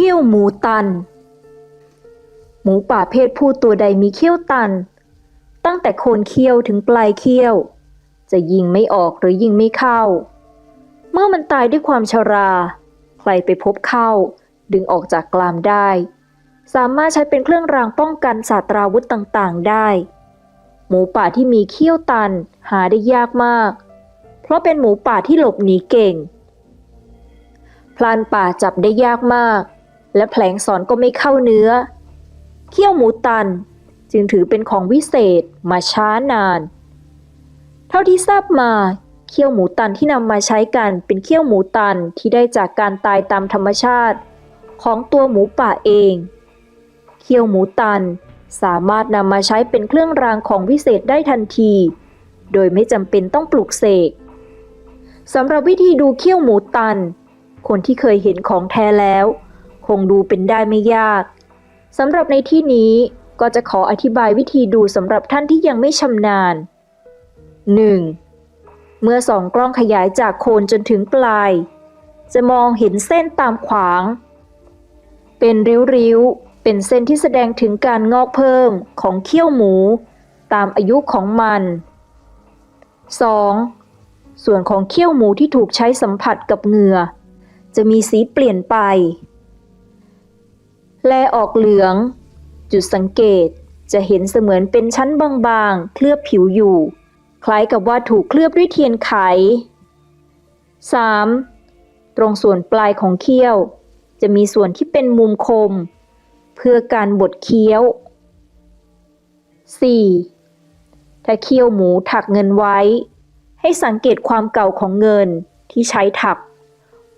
ขี้ยวหมูตัน หมูป่าเพศผู้ตัวใดมีเขี้ยวตัน ตั้งแต่โคนเขี้ยวถึงปลายเขี้ยว จะยิงไม่ออกหรือยิงไม่เข้า เมื่อมันตายด้วยความชรา ใครไปพบเข้า ดึงออกจากกลามได้ สามารถใช้เป็นเครื่องรางป้องกันศาสตราวุธต่างๆ ได้ หมูป่าที่มีเขี้ยวตันหาได้ยากมาก เพราะเป็นหมูป่าที่หลบหนีเก่งพลานป่าจับได้ยากมาก และแผลงสอนก็ไม่เข้าเนื้อ เขี้ยวหมูตันจึงถือเป็นของวิเศษมาช้านาน เท่าที่ทราบมา เขี้ยวหมูตันที่นำมาใช้กันเป็นเขี้ยวหมูตันที่ได้จากการตายตามธรรมชาติ ของตัวหมูป่าเอง เขี้ยวหมูตันสามารถนำมาใช้เป็นเครื่องรางของวิเศษได้ทันที โดยไม่จำเป็นต้องปลูกเสกสำหรับวิธีดูเขี้ยวหมูตัน คนที่เคยเห็นของแท้แล้ว คงดูเป็นได้ไม่ยากสำหรับในที่นี้ก็จะขออธิบายวิธีดูสำหรับท่านที่ยังไม่ชำนาญ 1. เมื่อสองกล้องขยายจากโคนจนถึงปลาย จะมองเห็นเส้นตามขวาง เป็นริ้วๆ เป็นเส้นที่แสดงถึงการงอกเพิ่มของเขี้ยวหมู ตามอายุของมัน 2. ส่วนของเขี้ยวหมูที่ถูกใช้สัมผัสกับเหงื่อ จะมีสีเปลี่ยนไป แลออกเหลือง จุดสังเกตจะเห็นเสมือนเป็นชั้นบางๆ เคลือบผิวอยู่ คล้ายกับว่าถูกเคลือบด้วยเทียนไข 3. ตรงส่วนปลายของเขี้ยว จะมีส่วนที่เป็นมุมคม เพื่อการบดเคี้ยว 4. ถ้าเคี้ยวหมูถักเงินไว้ ให้สังเกตความเก่าของเงินที่ใช้ถัก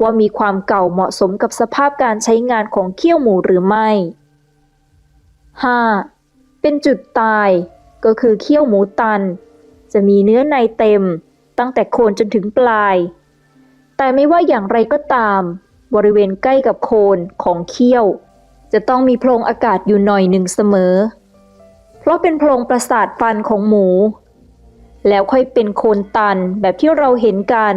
ว่ามีความเก่าเหมาะสมกับสภาพการใช้งานของเขี้ยวหมูหรือไม่ 5. เป็นจุดตายก็คือเขี้ยวหมูตัน จะมีเนื้อในเต็ม ตั้งแต่โคนจนถึงปลาย แต่ไม่ว่าอย่างไรก็ตาม บริเวณใกล้กับโคนของเขี้ยว จะต้องมีโพรงอากาศอยู่หน่อยหนึ่งเสมอ เพราะเป็นโพรงประสาทฟันของหมู แล้วค่อยเป็นโคนตันแบบที่เราเห็นกัน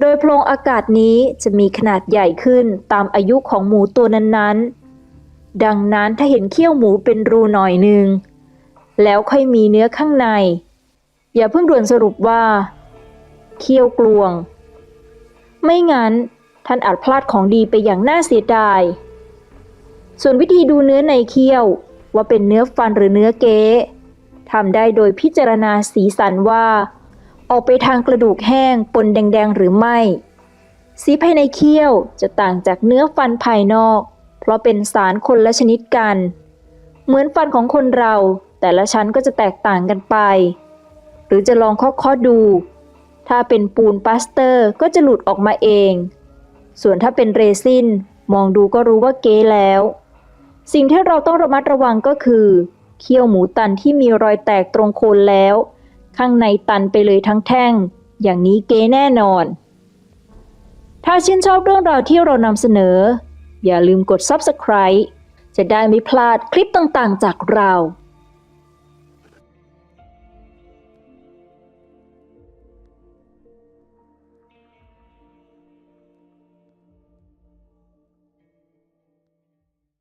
โดยโพรงอากาศนี้จะมีขนาดใหญ่ขึ้นตามอายุของหมูตัวนั้นๆ ดังนั้นถ้าเห็นเขี้ยวหมูเป็นรูหน่อยหนึ่งแล้วค่อยมีเนื้อข้างใน อย่าเพิ่งด่วนสรุปว่า เขี้ยวกลวง ไม่งั้นท่านอาจพลาดของดีไปอย่างน่าเสียดาย ส่วนวิธีดูเนื้อในเขี้ยวว่าเป็นเนื้อฟันหรือเนื้อเก๊ทำได้โดยพิจารณาสีสันว่า ออกไปทางกระดูกแห้งปนแดงๆหรือไม่ สีภายในเขี้ยวจะต่างจากเนื้อฟันภายนอก เพราะเป็นสารคนละชนิดกัน เหมือนฟันของคนเรา แต่ละชั้นก็จะแตกต่างกันไป หรือจะลองเคาะๆดู ถ้าเป็นปูนปาสเตอร์ก็จะหลุดออกมาเอง ส่วนถ้าเป็นเรซินมองดูก็รู้ว่าเก๊แล้ว สิ่งที่เราต้องระมัดระวังก็คือ เขี้ยวหมูตันที่มีรอยแตกตรงโคนแล้ว ข้างในตันไปเลยทั้งแท่ง อย่างนี้เก๋แน่นอน ถ้าชื่นชอบเรื่องราวที่เรานำเสนอ อย่าลืมกด Subscribe จะได้ไม่พลาดคลิปต่างๆจากเรา